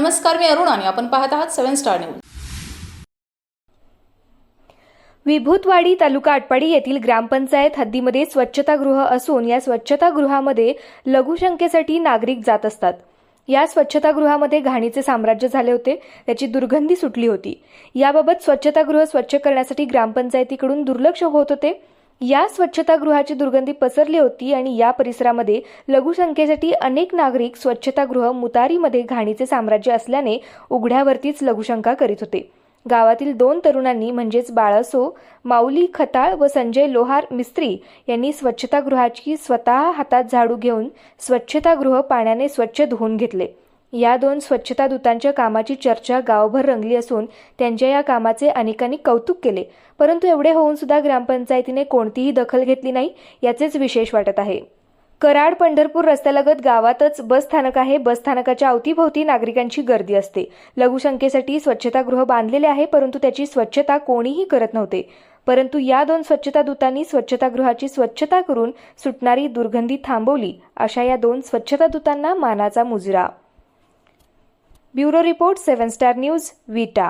नमस्कार मी अरुण आणि आपण पाहत आहात seven star news. Vibhutwadi taluka Atpadi येथील ग्रामपंचायत हद्दीमध्ये स्वच्छतागृह असून या स्वच्छतागृहामध्ये लघुशंकेसाठी नागरिक जात असतात. या स्वच्छतागृहामध्ये घाणीचे साम्राज्य झाले होते त्याची दुर्गंधी सुटली होती. याबाबत स्वच्छतागृह स्वच्छ करण्यासाठी ग्रामपंचायतीकडून दुर्लक्ष होत होते. या स्वच्छतागृहाची दुर्गंधी पसरली होती आणि या परिसरामध्ये लघुसंख्येसाठी अनेक नागरिक स्वच्छतागृह मुतारीमध्ये घाणीचे साम्राज्य असल्याने उघड्यावरतीच लघुशंका करीत होते. गावातील दोन तरुणांनी म्हणजेच बाळासो माऊली खताळ व संजय लोहार मिस्त्री यांनी स्वच्छतागृहाची स्वतः हातात झाडू घेऊन स्वच्छतागृह पाण्याने स्वच्छ धुवून घेतले. या दोन स्वच्छता दूतांच्या कामाची चर्चा गावभर रंगली असून त्यांच्या या कामाचे अनेकांनी कौतुक केले. परंतु एवढे होऊन सुद्धा ग्रामपंचायतीने कोणतीही दखल घेतली नाही याचेच विशेष वाटत आहे. कराड पंढरपूर रस्त्यालगत गावातच बस स्थानक आहे. बस स्थानकाच्या अवतीभोवती नागरिकांची गर्दी असते. लघुशंकेसाठी स्वच्छतागृह बांधलेले आहे परंतु त्याची स्वच्छता कोणीही करत नव्हते. परंतु या दोन स्वच्छता दूतांनी स्वच्छतागृहाची स्वच्छता करून सुटणारी दुर्गंधी थांबवली अशा या दोन स्वच्छता दूतांना मानाचा मुजरा. Bureau report seven star news വിറ്റ